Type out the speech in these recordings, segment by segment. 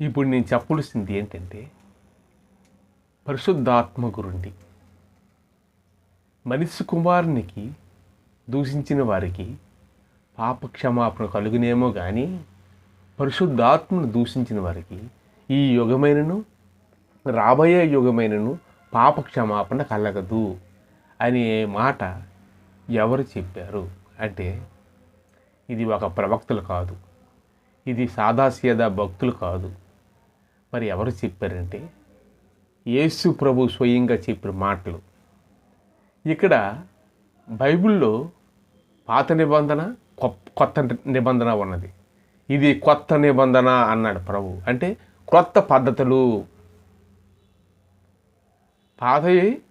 ఇప్పుడు నేను చెప్పవలసింది ఏంటంటే పరిశుద్ధాత్మ గురుండి. మనిషి కుమారునికి దూషించిన వారికి పాపక్షమాపణ కలుగునేమో కానీ పరిశుద్ధాత్మను దూషించిన వారికి ఈ యుగమైనను రాబోయే యుగమైనను పాపక్షమాపణ కలగదు అనే మాట ఎవరు చెప్పారు? అంటే ఇది ఒక ప్రవక్తలు కాదు. ఇది సాదాసీదా భక్తులు కాదు. మరి ఎవరు చెప్పారంటే? యేసు ప్రభు స్వయంగా చెప్పిన మాటలు. ఇక్కడ బైబిల్లో పాత నిబంధన కొత్త నిబంధన ఉన్నది. ఇది కొత్త నిబంధన అన్నాడు ప్రభు. అంటే కొత్త పద్ధతులు. పాతవి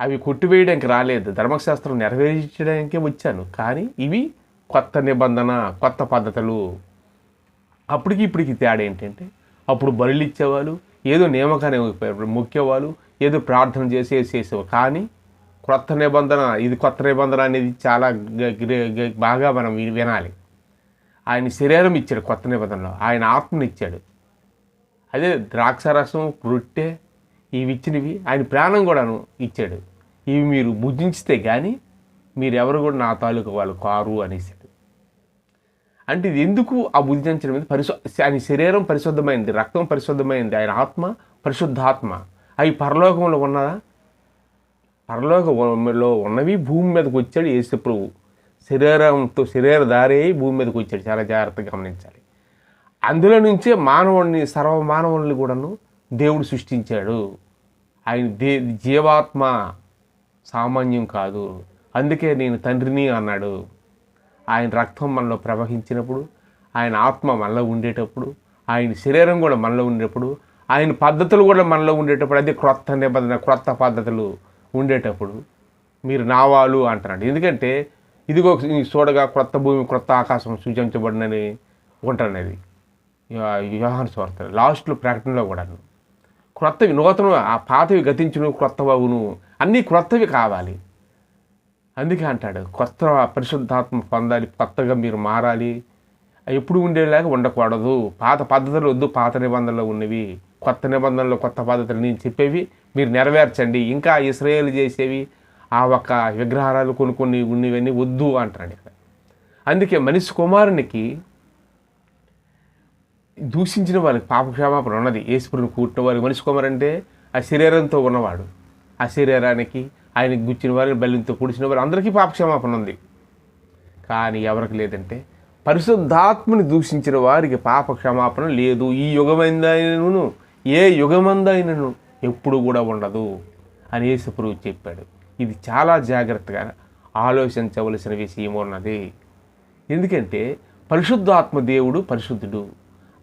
అవి కొట్టివేయడానికి రాలేదు. ధర్మశాస్త్రం నెరవేర్చడానికే వచ్చాను. కానీ ఇవి కొత్త నిబంధన కొత్త పద్ధతులు. అప్పటికి ఇప్పటికి తేడా ఏంటంటే అప్పుడు బలులు ఇచ్చేవాళ్ళు ఏదో నియామకాన్ని మొక్కేవాళ్ళు ఏదో ప్రార్థన చేసి చేసేవారు కానీ కొత్త నిబంధన ఇది కొత్త నిబంధన అనేది చాలా బాగా మనం వినాలి. ఆయన శరీరం ఇచ్చాడు కొత్త నిబంధనలో ఆయన ఆత్మనిచ్చాడు అదే ద్రాక్షారసం రొట్టె ఇవి ఇచ్చినవి ఆయన ప్రాణం కూడాను ఇచ్చాడు. ఇవి మీరు భుజించితే కానీ మీరు ఎవరు కూడా నా తాలూకు వాళ్ళు కారు అనేసి. అంటే ఇది ఎందుకు ఆ భుజించడం అనేది పరిశు ఆయన శరీరం పరిశుద్ధమైంది రక్తం పరిశుద్ధమైంది ఆయన ఆత్మ పరిశుద్ధాత్మ. అవి పరలోకంలో ఉన్నదా? పరలోకంలో ఉన్నవి భూమి మీదకి వచ్చాడు యేసు ప్రభు శరీరంతో శరీరధారి దారి భూమి మీదకి వచ్చాడు. చాలా జాగ్రత్తగా గమనించాలి. అందులో నుంచే మానవుడిని సర్వ మానవుల్ని కూడాను దేవుడు సృష్టించాడు. ఆయన దే జీవాత్మ సామాన్యం కాదు. అందుకే నేను తండ్రిని అన్నాడు. ఆయన రక్తం మనలో ప్రవహించినప్పుడు ఆయన ఆత్మ మనలో ఉండేటప్పుడు ఆయన శరీరం కూడా మనలో ఉండేటప్పుడు ఆయన పద్ధతులు కూడా మనలో ఉండేటప్పుడు అదే క్రొత్త నిబంధన క్రొత్త పద్ధతులు ఉండేటప్పుడు మీరు నావాలు అంటున్నాడు. ఎందుకంటే ఇదిగో చూడగా క్రొత్త భూమి క్రొత్త ఆకాశం సూచించబడినని ఉంటున్నది యోహాను స్వార్థ లాస్ట్లో ప్రకటనలో కూడా క్రొత్తవి నూతన ఆ పాతవి గతించును క్రొత్తవవును అన్నీ క్రొత్తవి కావాలి. అందుకే అంటాడు కొత్త పరిశుద్ధాత్మ పొందాలి కొత్తగా మీరు మారాలి. ఎప్పుడు ఉండేలాగా ఉండకూడదు. పాత పద్ధతులు వద్దు పాత నిబంధనలు ఉన్నవి. కొత్త నిబంధనలు కొత్త పద్ధతులు నేను చెప్పేవి మీరు నెరవేర్చండి. ఇంకా ఇస్రాయేల్ చేసేవి ఆ ఒక్క విగ్రహాలు కొన్ని కొన్ని ఉన్నవన్నీ వద్దు అంటాడు ఇక్కడ. అందుకే మనిషి కుమారునికి దూషించిన వాళ్ళకి పాపక్షమాపణ ఉన్నది. ఏసుపురుని కూర్చున్న వారికి మనిషి కుమారు అంటే ఆ శరీరంతో ఉన్నవాడు. ఆ శరీరానికి ఆయనకి గుచ్చిన వారిని బలితో పొడిచిన వారు అందరికీ పాపక్షమాపణ ఉంది. కానీ ఎవరికి లేదంటే పరిశుద్ధాత్మని దూషించిన వారికి పాప క్షమాపణ లేదు. ఈ యుగమైందైనను ఏ యుగమందైనను ఎప్పుడు కూడా ఉండదు అని యేసుప్రభు చెప్పాడు. ఇది చాలా జాగ్రత్తగా ఆలోచించవలసిన విషయం ఉన్నది. ఎందుకంటే పరిశుద్ధాత్మ దేవుడు పరిశుద్ధుడు.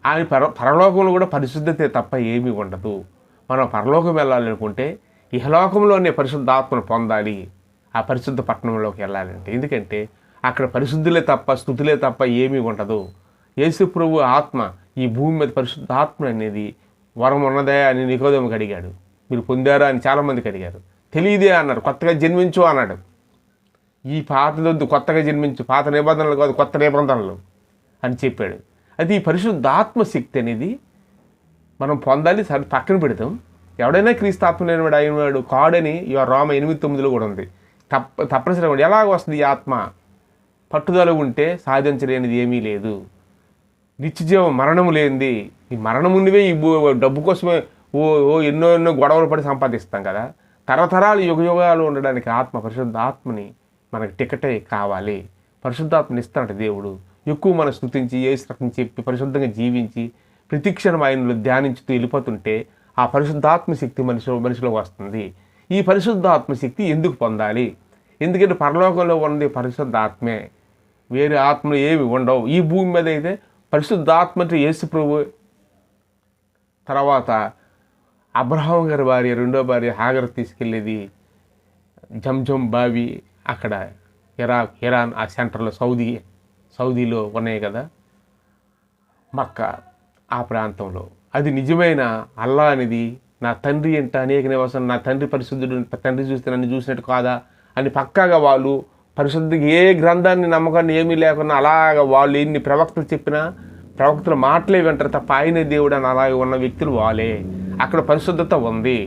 ఆయన పర పరలోకంలో కూడా పరిశుద్ధతే తప్ప ఏమీ ఉండదు. మనం పరలోకం వెళ్ళాలనుకుంటే ఇహలోకంలోనే పరిశుద్ధాత్మను పొందాలి ఆ పరిశుద్ధ పట్టణంలోకి వెళ్ళాలంటే. ఎందుకంటే అక్కడ పరిశుద్ధులే తప్ప స్థుతులే తప్ప ఏమీ ఉండదు. యేసు ప్రభు ఆత్మ ఈ భూమి మీద పరిశుద్ధ ఆత్మ అనేది వరం ఉన్నదే అని నికోదముకి అడిగాడు. మీరు పొందారా అని చాలామందికి అడిగారు. తెలియదే అన్నారు. కొత్తగా జన్మించు అన్నాడు. ఈ పాతదొద్దు కొత్తగా జన్మించు. పాత నిబంధనలు కాదు కొత్త నిబంధనలు అని చెప్పాడు. అది ఈ పరిశుద్ధాత్మ శక్తి అనేది మనం పొందాలి సరే పక్కన పెడతాం ఎవడైనా క్రీస్తాత్మ లేనివాడు అయినవాడు కాడని ఇవ రోమ ఎనిమిది తొమ్మిదిలో కూడా ఉంది. తప్ప తప్పనిసరి ఎలాగ వస్తుంది ఈ ఆత్మ? పట్టుదల ఉంటే సాధించలేనిది ఏమీ లేదు. నిత్యజీవం మరణము లేనిది. ఈ మరణం ఉన్నవే ఈ డబ్బు కోసమే ఓ ఓ ఎన్నో ఎన్నో గొడవలు పడి సంపాదిస్తాం కదా. తరతరాలు యుగ యుగాలు ఉండడానికి ఆత్మ పరిశుద్ధ ఆత్మని మనకి టికెటే కావాలి. పరిశుద్ధాత్మని ఇస్తాడు దేవుడు. ఎక్కువ మనం స్థుతించి ఏ రకం చెప్పి పరిశుద్ధంగా జీవించి ప్రతిక్షణం ఆయనలో ధ్యానించుతూ వెళ్ళిపోతుంటే ఆ పరిశుద్ధాత్మ శక్తి మనిషిలో మనిషిలో వస్తుంది. ఈ పరిశుద్ధాత్మ శక్తి ఎందుకు పొందాలి? ఎందుకంటే పరలోకంలో ఉన్నది పరిశుద్ధాత్మే. వేరే ఆత్మలు ఏమి ఉండవు. ఈ భూమి మీద అయితే పరిశుద్ధాత్మ అంటే యేసు ప్రభు. తర్వాత అబ్రహాం గారి భార్య రెండో భార్య హాగర్ తీసుకెళ్ళేది జంజం బావి అక్కడ ఇరాక్ ఇరాన్ ఆ సెంటర్లో సౌదీ సౌదీలో ఉన్నాయి కదా మక్క ఆ ప్రాంతంలో. అది నిజమైన అల్లా అనేది నా తండ్రి ఎంత అనేక నివాసం నా తండ్రి పరిశుద్ధుడు తండ్రి చూస్తే నన్ను చూసినట్టు కాదా అని పక్కాగా వాళ్ళు పరిశుద్ధికి ఏ గ్రంథాన్ని నమ్మకాన్ని ఏమీ లేకుండా అలాగ వాళ్ళు ఎన్ని ప్రవక్తలు చెప్పినా ప్రవక్తలు మాటలే వింటారు తప్ప ఆయనే దేవుడు అని అలాగే ఉన్న వ్యక్తులు వాళ్ళే. అక్కడ పరిశుద్ధత ఉంది.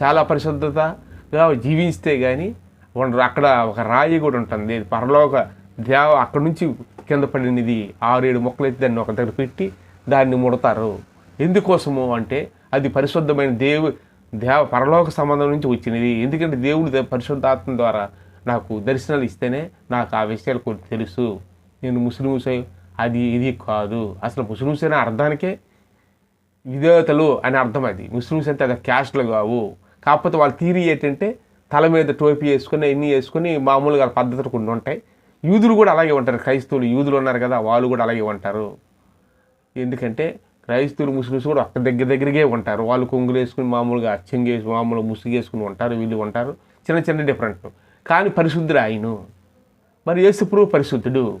చాలా పరిశుద్ధతగా జీవిస్తే కానీ ఉండరు. అక్కడ ఒక రాయి కూడా ఉంటుంది. పరలోక దేవ అక్కడ నుంచి కింద పడినది ఆరేడు మొక్కలు అయితే దాన్ని ఒక దగ్గర పెట్టి దాన్ని ముడతారు. ఎందుకోసము అంటే అది పరిశుద్ధమైన దేవు దేవ పరలోక సంబంధం నుంచి వచ్చినది. ఎందుకంటే దేవుడు పరిశుద్ధాత్మ ద్వారా నాకు దర్శనాలు ఇస్తేనే నాకు ఆ విషయాలు కొన్ని తెలుసు. నేను ముస్లిమ్స్ అది ఇది కాదు. అసలు ముస్లిమ్స్ అనే అర్థానికే విధేయతలు అని అర్థం అది. ముస్లిమ్స్ అంటే అది క్యాస్ట్లు కావు. కాకపోతే వాళ్ళ థీరీ ఏంటంటే తల మీద టోపీ వేసుకొని ఎన్ని వేసుకొని మామూలుగా పద్ధతులు కొన్ని ఉంటాయి. యూదులు కూడా అలాగే ఉంటారు. క్రైస్తవులు యూదులు ఉన్నారు కదా వాళ్ళు కూడా అలాగే ఉంటారు. ఎందుకంటే క్రైస్తవులు ముస్లిమ్స్ కూడా ఒక్క దగ్గర దగ్గరికే ఉంటారు. వాళ్ళు కొంగులు వేసుకుని మామూలుగా అచ్చంగి వేసి మామూలుగా ముసుగు వేసుకుని ఉంటారు వీళ్ళు ఉంటారు. చిన్న చిన్న డిఫరెంట్ కానీ పరిశుద్ధుడు ఆయన. మరి యేసుప్రభు పరిశుద్ధుడు.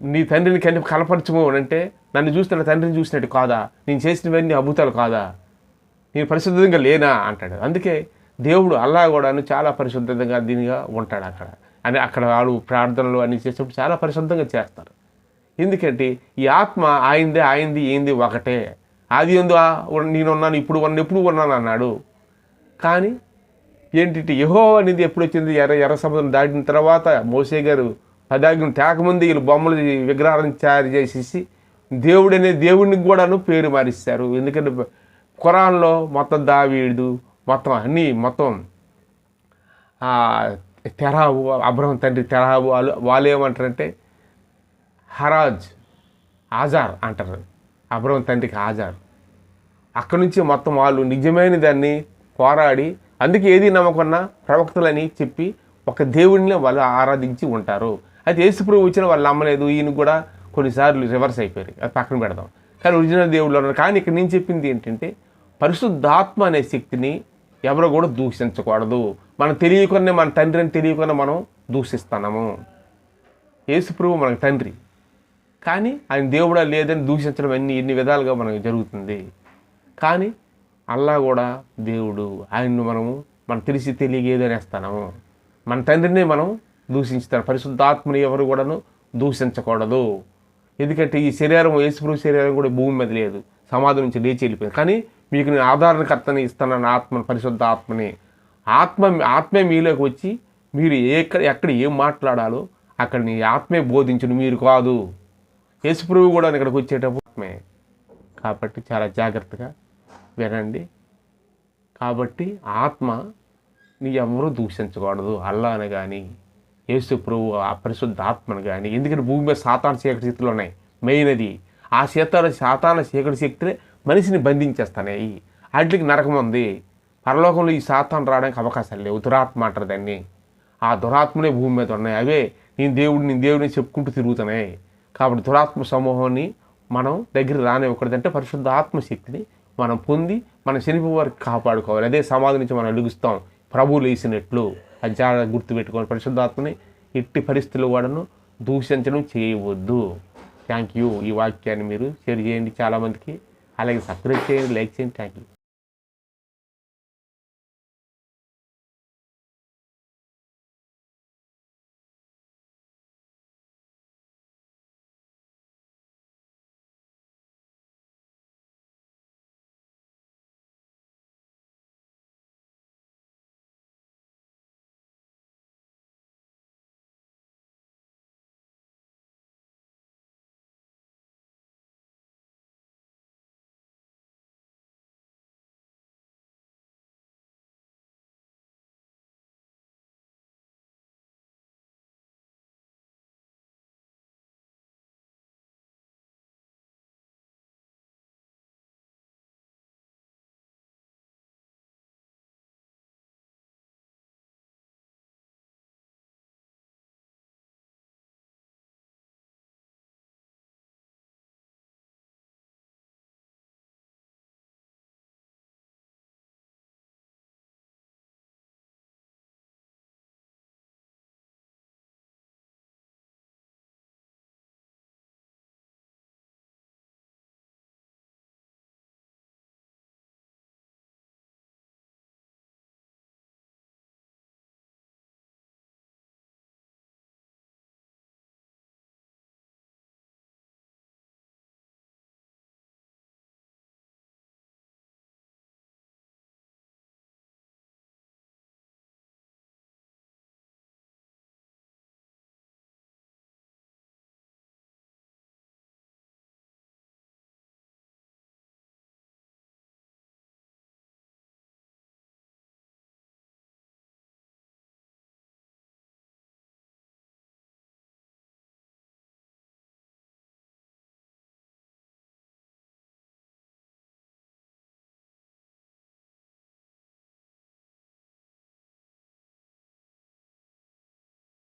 నీ తండ్రిని కని కనపరచము అంటే నన్ను చూస్తున్న తండ్రిని చూసినట్టు కాదా? నేను చేసినవన్నీ అద్భుతాలు కాదా? నేను పరిశుద్ధంగా లేనా? అంటాడు. అందుకే దేవుడు అల్లా కూడాను చాలా పరిశుద్ధంగా దీనిగా ఉంటాడు అక్కడ. అని అక్కడ వాళ్ళు ప్రార్థనలు అన్ని చేసినప్పుడు చాలా పరిశుద్ధంగా చేస్తారు. ఎందుకంటే ఈ ఆత్మ ఆయిందే ఆయింది ఏంది ఒకటే. అది ఎందు నేనున్నాను ఇప్పుడు వన్ ఎప్పుడు ఉన్నాను అన్నాడు. కానీ ఏంటి యహో అనేది ఎప్పుడు వచ్చింది? ఎర్ర ఎర్ర సముద్రం దాటిన తర్వాత మోసే గారు పదాజ్ఞం తేకముందు వీళ్ళు బొమ్మలు విగ్రహాలను తయారు చేసేసి దేవుడు అనే దేవుడికి కూడాను పేరు మారిస్తారు. ఎందుకంటే ఖురాన్లో మొత్తం దావీడు మొత్తం అన్నీ మొత్తం తెరావు అబ్రహం తండ్రి తెరావు వాళ్ళు వాళ్ళు ఏమంటారంటే హరాజ్ ఆజార్ అంటారు. అబ్రహం తండ్రికి ఆజార్. అక్కడి నుంచి మొత్తం వాళ్ళు నిజమైన దాన్ని పోరాడి అందుకే ఏది నమ్మకున్నా ప్రవక్తలని చెప్పి ఒక దేవుడిని వాళ్ళు ఆరాధించి ఉంటారు. అయితే యేసుప్రభు వచ్చిన వాళ్ళు నమ్మలేదు ఈయన కూడా కొన్నిసార్లు రివర్స్ అయిపోయారు. అది పక్కన పెడదాం. కానీ ఒరిజినల్ దేవుళ్ళు ఉన్నారు. కానీ ఇక్కడ నేను చెప్పింది ఏంటంటే పరిశుద్ధాత్మ అనే శక్తిని ఎవరు కూడా దూషించకూడదు. మనం తెలియకునే మన తండ్రిని తెలియకుండా మనం దూషిస్తున్నాము. యేసుప్రభు మనకు తండ్రి. కానీ ఆయన దేవుడా లేదని దూషించడం అన్ని ఎన్ని విధాలుగా మనకు జరుగుతుంది. కానీ అల్లా కూడా దేవుడు ఆయన్ను మనము మనం తెలిసి తెలియగేదనేస్తాము. మన తండ్రిని మనం దూషించుతాం పరిశుద్ధాత్మని ఎవరు కూడాను దూషించకూడదు. ఎందుకంటే ఈ శరీరం యేసుప్రభు శరీరం కూడా భూమి మీద లేదు. సమాధి నుంచి లేచి వెళ్ళిపోయింది. కానీ మీకు నేను ఆధారణకర్తని ఇస్తానన్న ఆత్మని పరిశుద్ధ ఆత్మని ఆత్మ ఆత్మే మీలోకి వచ్చి మీరు ఎక్కడ ఎక్కడ ఏం మాట్లాడాలో అక్కడ నీ ఆత్మే బోధించును. మీరు కాదు. యేసుప్రభు కూడా ఇక్కడికి వచ్చేటప్పుడు కాబట్టి చాలా జాగ్రత్తగా వినండి. కాబట్టి ఆత్మ నీ ఎవరూ దూషించకూడదు. అల్లాను కానీ యేసు ప్రభు ఆ పరిశుద్ధ ఆత్మను కానీ ఎందుకంటే భూమి మీద సాతాన చీకటి శక్తులు ఉన్నాయి. మెయిన్ అది ఆ శీతాల సాతాన చీకటి శక్తులే మనిషిని బంధించేస్తాయి వాటికి నరకం ఉంది. పరలోకంలో ఈ సాతాన్ రావడానికి అవకాశాలు లేవు. దురాత్మ అంటారు దాన్ని. ఆ దురాత్మనే భూమి మీద ఉన్నాయి. అవే నేను దేవుడిని నేను దేవుడిని చెప్పుకుంటూ తిరుగుతున్నాయి. కాబట్టి దురాత్మ సమూహాన్ని మనం దగ్గర రానివ్వకూడదంటే పరిశుద్ధ ఆత్మశక్తిని మనం పొంది మన శనిపి వారికి కాపాడుకోవాలి. అదే సమాధి నుంచి మనం అడుగుస్తాం ప్రభువు లేసినట్లు అది చాలా గుర్తుపెట్టుకోవాలి. పరిశుద్ధాత్మని ఎట్టి పరిస్థితులు వాడను దూషించడం చేయవద్దు. థ్యాంక్ యూ ఈ వాక్యాన్ని మీరు షేర్ చేయండి. చాలామందికి. అలాగే సబ్స్క్రైబ్ చేయండి లైక్ చేయండి. Thank you